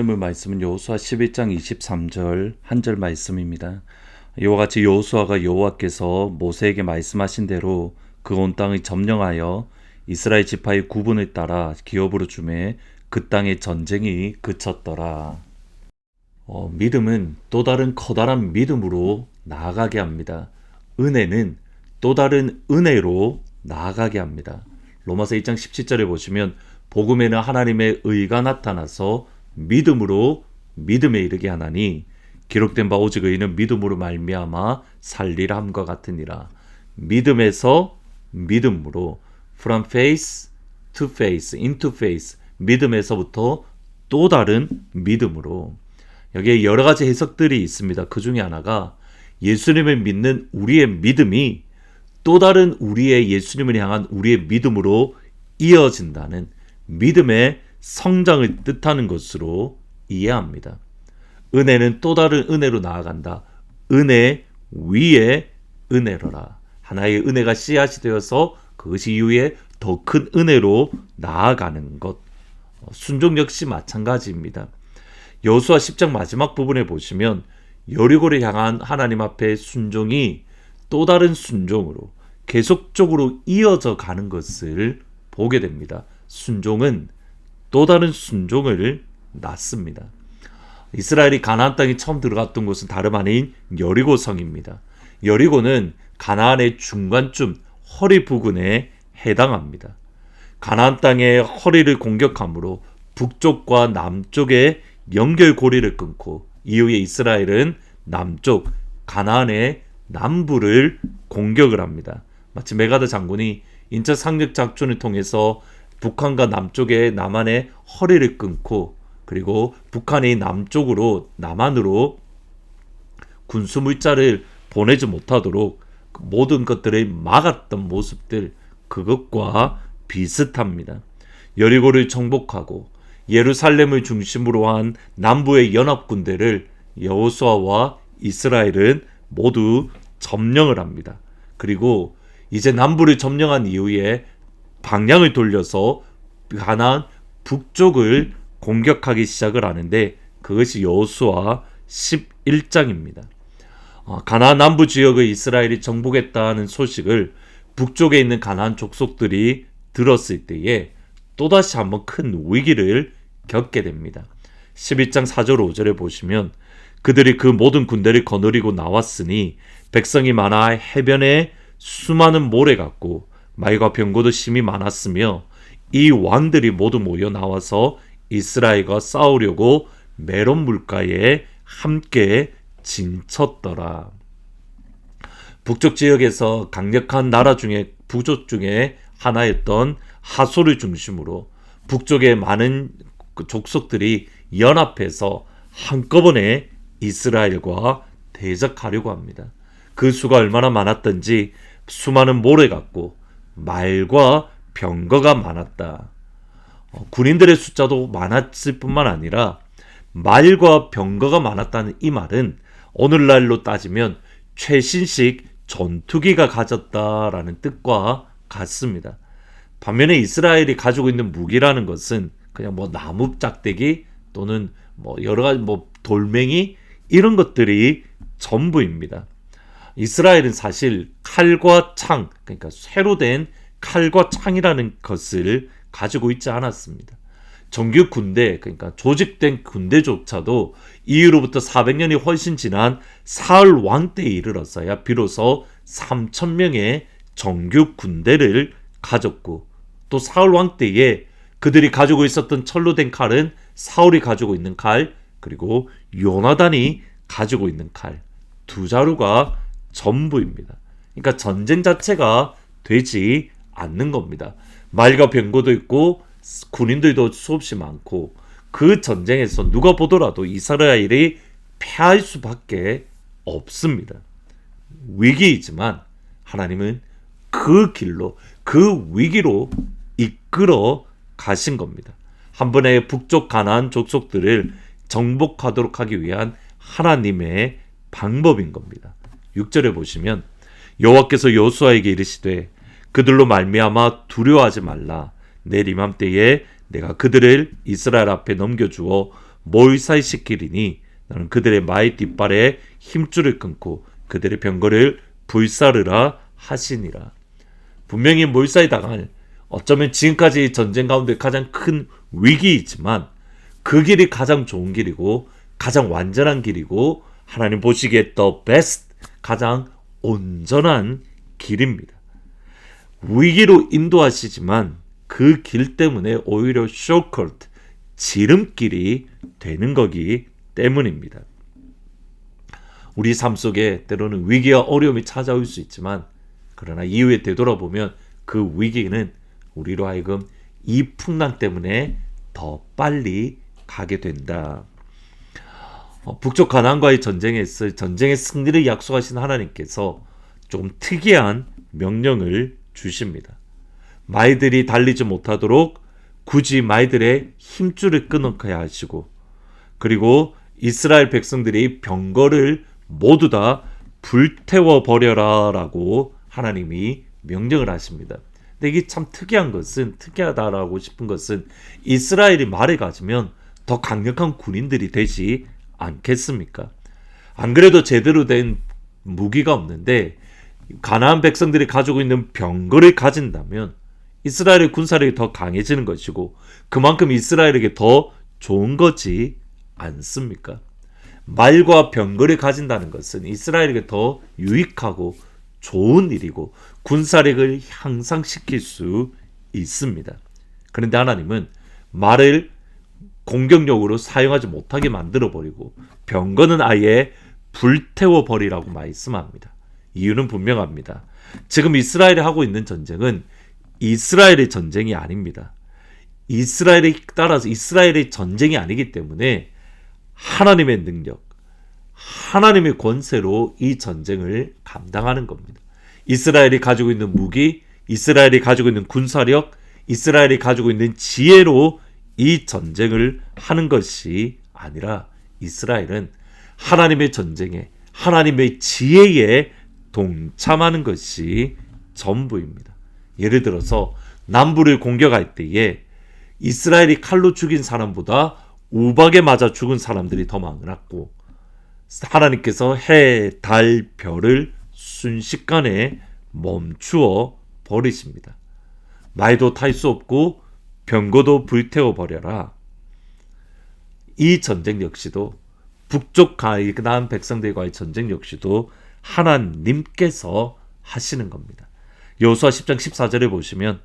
하늘물 말씀은 여호수아 11장 23절 한 절 말씀입니다. 이와 같이 여호수아가 여호와께서 모세에게 말씀하신 대로 그 온 땅을 점령하여 이스라엘 지파의 구분을 따라 기업으로 주매 그 땅의 전쟁이 그쳤더라. 어, 믿음은 또 다른 커다란 믿음으로 나아가게 합니다. 은혜는 또 다른 은혜로 나아가게 합니다. 로마서 2장 17절에 보시면 복음에는 하나님의 의가 나타나서 믿음으로 믿음에 이르게 하나니 기록된 바 오직 의인은 믿음으로 말미암아 살리라 함과 같으니라. 믿음에서 믿음으로 from faith to faith, into faith 믿음에서부터 또 다른 믿음으로 여기에 여러 가지 해석들이 있습니다. 그 중에 하나가 예수님을 믿는 우리의 믿음이 또 다른 우리의 예수님을 향한 우리의 믿음으로 이어진다는 믿음의 성장을 뜻하는 것으로 이해합니다. 은혜는 또 다른 은혜로 나아간다. 은혜 위에 은혜로라. 하나의 은혜가 씨앗이 되어서 그것이 이후에 더 큰 은혜로 나아가는 것. 순종 역시 마찬가지입니다. 여수와 10장 마지막 부분에 보시면 여리고를 향한 하나님 앞에 순종이 또 다른 순종으로 계속적으로 이어져 가는 것을 보게 됩니다. 순종은 또 다른 순종을 낳습니다. 이스라엘이 가나안 땅에 처음 들어갔던 곳은 다름 아닌 여리고 성입니다. 여리고는 가나안의 중간쯤 허리 부근에 해당합니다. 가나안 땅의 허리를 공격함으로 북쪽과 남쪽의 연결 고리를 끊고 이후에 이스라엘은 남쪽 가나안의 남부를 공격을 합니다. 마치 메가드 장군이 인천 상륙 작전을 통해서 북한과 남쪽의 남한의 허리를 끊고 그리고 북한이 남쪽으로 남한으로 군수 물자를 보내지 못하도록 모든 것들을 막았던 모습들 그것과 비슷합니다. 여리고를 정복하고 예루살렘을 중심으로 한 남부의 연합 군대를 여호수아와 이스라엘은 모두 점령을 합니다. 그리고 이제 남부를 점령한 이후에 방향을 돌려서 가나안 북쪽을 공격하기 시작을 하는데 그것이 여호수아 11장입니다. 어, 가나안 남부 지역의 이스라엘이 정복했다는 소식을 북쪽에 있는 가나안 족속들이 들었을 때에 또다시 한번 큰 위기를 겪게 됩니다. 11장 4절 5절에 보시면 그들이 그 모든 군대를 거느리고 나왔으니 백성이 많아 해변에 수많은 모래 같고 말과 병고도 심이 많았으며 이 왕들이 모두 모여 나와서 이스라엘과 싸우려고 메론 물가에 함께 진쳤더라. 북쪽 지역에서 강력한 나라 중에 부족 중에 하나였던 하소를 중심으로 북쪽의 많은 그 족속들이 연합해서 한꺼번에 이스라엘과 대적하려고 합니다. 그 수가 얼마나 많았던지 수많은 모래 같고 말과 병거가 많았다. 어, 군인들의 숫자도 많았을 뿐만 아니라 말과 병거가 많았다는 이 말은 오늘날로 따지면 최신식 전투기가 가졌다라는 뜻과 같습니다. 반면에 이스라엘이 가지고 있는 무기라는 것은 그냥 뭐 나무 짝대기 또는 뭐 여러 가지 뭐 돌멩이 이런 것들이 전부입니다. 이스라엘은 사실 칼과 창, 그러니까 새로 된 칼과 창이라는 것을 가지고 있지 않았습니다. 정규 군대, 그러니까 조직된 군대조차도 이후로부터 400년이 훨씬 지난 사흘 왕 때에 이르렀어야 비로소 3천 명의 정규 군대를 가졌고 또 사울 왕 때에 그들이 가지고 있었던 철로 된 칼은 사울이 가지고 있는 칼 그리고 요나단이 가지고 있는 칼 두 자루가 전부입니다. 그러니까 전쟁 자체가 되지 않는 겁니다. 말과 병거도 있고 군인들도 수없이 많고 그 전쟁에서 누가 보더라도 이스라엘이 패할 수밖에 없습니다. 위기이지만 하나님은 그 길로 그 위기로 이끌어 가신 겁니다. 한 번에 북쪽 가나안 족속들을 정복하도록 하기 위한 하나님의 방법인 겁니다. 6절에 보시면 여호와께서 여호수아에게 이르시되 그들로 말미암아 두려워하지 말라 내일 이맘때에 내가 그들을 이스라엘 앞에 넘겨주어 몰살시키리니 나는 그들의 마의 뒷발에 힘줄을 끊고 그들의 병거를 불사르라 하시니라. 분명히 몰살이 당할 어쩌면 지금까지 전쟁 가운데 가장 큰 위기이지만 그 길이 가장 좋은 길이고 가장 완전한 길이고 하나님 보시기에 더 베스트 가장 온전한 길입니다. 위기로 인도하시지만 그 길 때문에 오히려 쇼커트 지름길이 되는 거기 때문입니다. 우리 삶 속에 때로는 위기와 어려움이 찾아올 수 있지만 그러나 이후에 되돌아보면 그 위기는 우리로 하여금 이 풍랑 때문에 더 빨리 가게 된다. 어, 북쪽 가나안과의 전쟁에서 전쟁의 승리를 약속하신 하나님께서 좀 특이한 명령을 주십니다. 마이들이 달리지 못하도록 굳이 마이들의 힘줄을 끊어야 하시고 그리고 이스라엘 백성들이 병거를 모두 다 불태워 버려라라고 하나님이 명령을 하십니다. 근데 이게 참 특이한 것은 특이하다라고 싶은 것은 이스라엘이 말을 가지면 더 강력한 군인들이 되지 않겠습니까? 안 그래도 제대로 된 무기가 없는데 가나안 백성들이 가지고 있는 병거를 가진다면 이스라엘의 군사력이 더 강해지는 것이고 그만큼 이스라엘에게 더 좋은 거지 않습니까? 말과 병거를 가진다는 것은 이스라엘에게 더 유익하고 좋은 일이고 군사력을 향상시킬 수 있습니다. 그런데 하나님은 말을 공격력으로 사용하지 못하게 만들어 버리고 병거는 아예 불태워 버리라고 말씀합니다. 이유는 분명합니다. 지금 이스라엘이 하고 있는 전쟁은 이스라엘의 전쟁이 아닙니다. 이스라엘에 따라서 이스라엘의 전쟁이 아니기 때문에 하나님의 능력, 하나님의 권세로 이 전쟁을 감당하는 겁니다. 이스라엘이 가지고 있는 무기, 이스라엘이 가지고 있는 군사력, 이스라엘이 가지고 있는 지혜로 이 전쟁을 하는 것이 아니라 이스라엘은 하나님의 전쟁에 하나님의 지혜에 동참하는 것이 전부입니다. 예를 들어서 남부를 공격할 때에 이스라엘이 칼로 죽인 사람보다 우박에 맞아 죽은 사람들이 더 많았고 하나님께서 해, 달, 별을 순식간에 멈추어 버리십니다. 말도 탈 수 없고 병거도 불태워 버려라. 이 전쟁 역시도 북쪽 가난 백성들과의 전쟁 역시도 하나님께서 하시는 겁니다. 여호수아 10장 14절에 보시면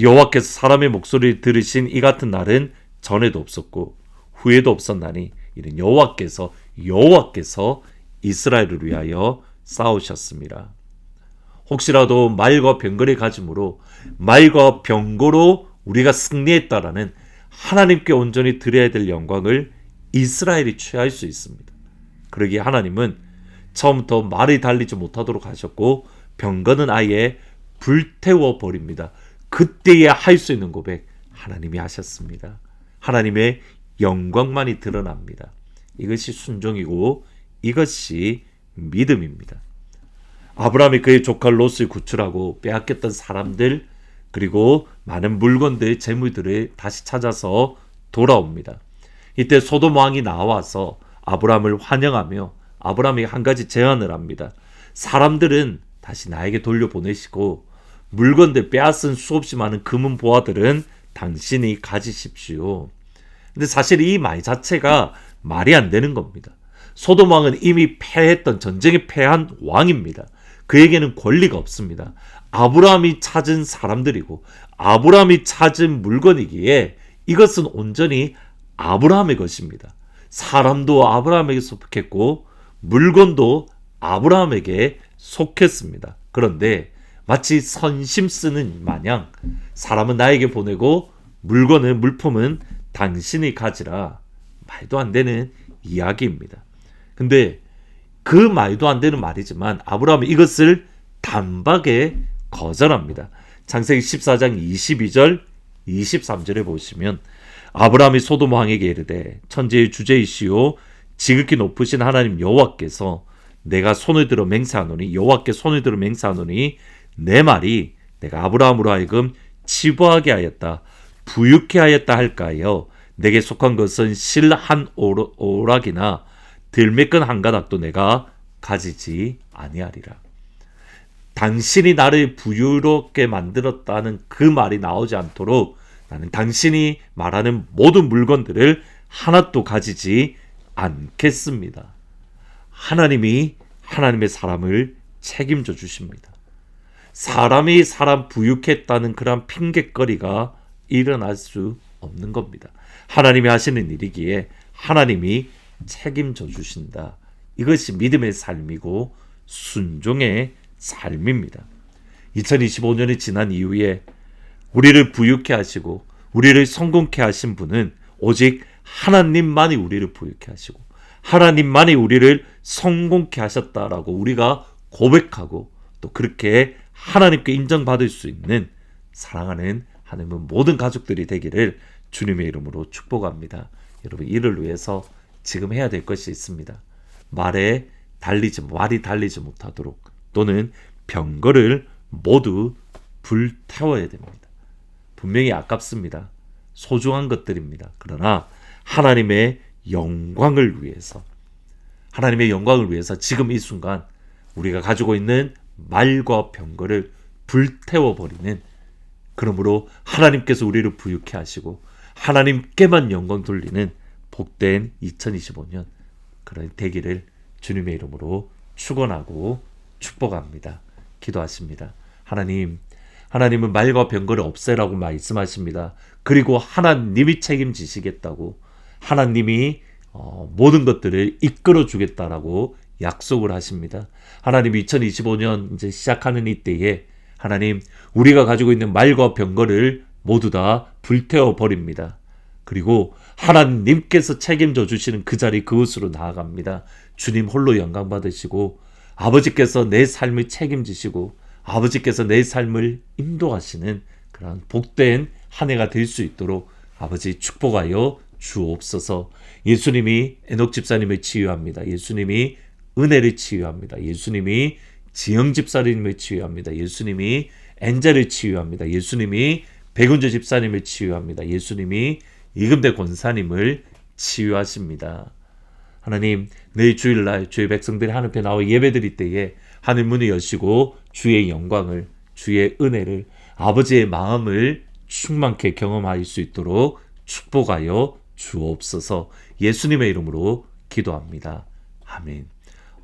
여호와께서 사람의 목소리를 들으신 이 같은 날은 전에도 없었고 후에도 없었나니 이는 여호와께서 여호와께서 이스라엘을 위하여 싸우셨습니다. 혹시라도 말과 병거를 가짐으로 말과 병거로 우리가 승리했다라는 하나님께 온전히 드려야 될 영광을 이스라엘이 취할 수 있습니다. 그러기에 하나님은 처음부터 말이 달리지 못하도록 하셨고 병거는 아예 불태워 버립니다. 그때에 할수 있는 고백 하나님이 하셨습니다. 하나님의 영광만이 드러납니다. 이것이 순종이고 이것이 믿음입니다. 아브라함이 그의 조카 롯을 구출하고 빼앗겼던 사람들 그리고 많은 물건들 재물들을 다시 찾아서 돌아옵니다. 이때 소돔 왕이 나와서 아브라함을 환영하며 아브라함이 한 가지 제안을 합니다. 사람들은 다시 나에게 돌려보내시고 물건들 빼앗은 수없이 많은 금은 보화들은 당신이 가지십시오. 근데 사실 이 말 자체가 말이 안 되는 겁니다. 소돔 왕은 이미 패했던 전쟁에 패한 왕입니다. 그에게는 권리가 없습니다. 아브라함이 찾은 사람들이고 아브라함이 찾은 물건이기에 이것은 온전히 아브라함의 것입니다. 사람도 아브라함에게 속했고 물건도 아브라함에게 속했습니다. 그런데 마치 선심 쓰는 마냥 사람은 나에게 보내고 물건은 물품은 당신이 가지라 말도 안 되는 이야기입니다. 근데 그 말도 안 되는 말이지만 아브라함은 이것을 단박에 거절합니다. 창세기 14장 22절 23절에 보시면 아브라함이 소돔 왕에게 이르되 천지의 주제이시오 지극히 높으신 하나님 여호와께서 내가 손을 들어 맹세하노니 여호와께 손을 들어 맹세하노니 내 말이 내가 아브라함으로 하여금 치부하게 하였다 부유케 하였다 할까요 내게 속한 것은 실한 오락이나 들매끈 한 가닥도 내가 가지지 아니하리라. 당신이 나를 부유롭게 만들었다는 그 말이 나오지 않도록 나는 당신이 말하는 모든 물건들을 하나도 가지지 않겠습니다. 하나님이 하나님의 사람을 책임져 주십니다. 사람이 사람 부육했다는 그런 핑계거리가 일어날 수 없는 겁니다. 하나님이 하시는 일이기에 하나님이 책임져 주신다. 이것이 믿음의 삶이고 순종의 삶입니다. 2025년이 지난 이후에 우리를 부유케 하시고 우리를 성공케 하신 분은 오직 하나님만이 우리를 부유케 하시고 하나님만이 우리를 성공케 하셨다라고 우리가 고백하고 또 그렇게 하나님께 인정받을 수 있는 사랑하는 하나님은 모든 가족들이 되기를 주님의 이름으로 축복합니다. 여러분 이를 위해서 지금 해야 될 것이 있습니다. 말에 달리지 말이 달리지 못하도록 또는 병거를 모두 불태워야 됩니다. 분명히 아깝습니다. 소중한 것들입니다. 그러나 하나님의 영광을 위해서 하나님의 영광을 위해서 지금 이 순간 우리가 가지고 있는 말과 병거를 불태워 버리는 그러므로 하나님께서 우리를 부유케 하시고 하나님께만 영광 돌리는 복된 2025년 그런 되기를 주님의 이름으로 축원하고 축복합니다. 기도하십니다. 하나님, 하나님은 말과 병거를 없애라고 말씀하십니다. 그리고 하나님이 책임지시겠다고 하나님이 어, 모든 것들을 이끌어 주겠다라고 약속을 하십니다. 하나님 2025년 이제 시작하는 이때에 하나님 우리가 가지고 있는 말과 병거를 모두 다 불태워 버립니다. 그리고 하나님께서 책임져 주시는 그 자리 그곳으로 나아갑니다. 주님 홀로 영광 받으시고 아버지께서 내 삶을 책임지시고 아버지께서 내 삶을 인도하시는 그런 복된 한 해가 될 수 있도록 아버지 축복하여 주옵소서. 예수님이 에녹 집사님을 치유합니다. 예수님이 은혜를 치유합니다. 예수님이 지영 집사님을 치유합니다. 예수님이 엔젤을 치유합니다. 예수님이 백운주 집사님을 치유합니다. 예수님이 이금대 권사님을 치유하십니다. 하나님, 내일 주일날 주의 백성들이 하늘 앞에 나와 예배드릴 때에 하늘 문을 여시고 주의 영광을, 주의 은혜를, 아버지의 마음을 충만케 경험할 수 있도록 축복하여 주옵소서 예수님의 이름으로 기도합니다. 아멘.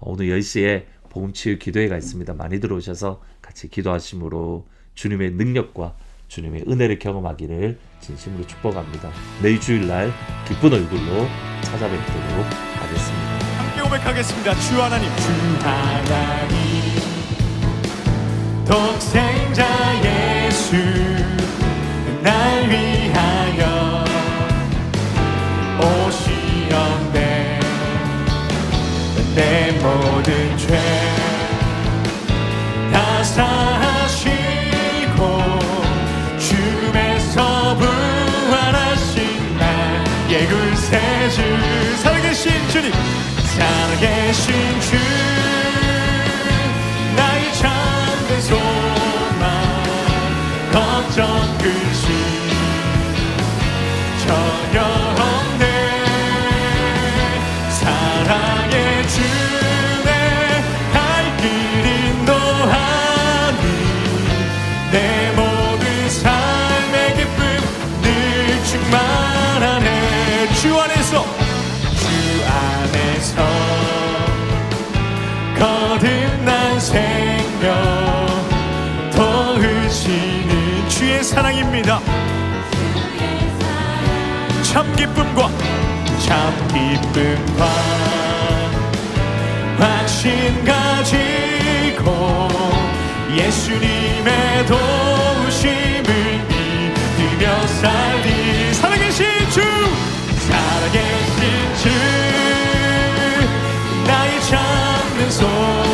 오늘 10시에 복음치유 기도회가 있습니다. 많이 들어오셔서 같이 기도하심으로 주님의 능력과 주님의 은혜를 경험하기를 진심으로 축복합니다. 내일 주일날 기쁜 얼굴로 찾아뵙도록 하겠습니다. 함께 고백하겠습니다. 주 하나님, 주 하나님, 독생자 예수, 계신 사랑입니다. 참 기쁨과 참 기쁨과 확신 가지고 예수님의 도우심을 믿으며 살리 살아계신 주 살아계신 주 나의 참는 소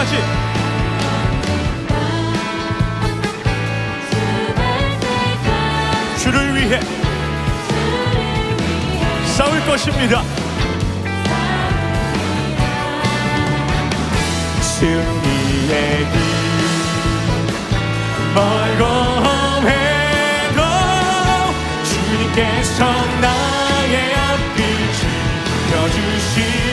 끝까지 주를 위해 싸울 것입니다. 승리의 멀고 험해도 주님께서 나의 앞빛을 펴주시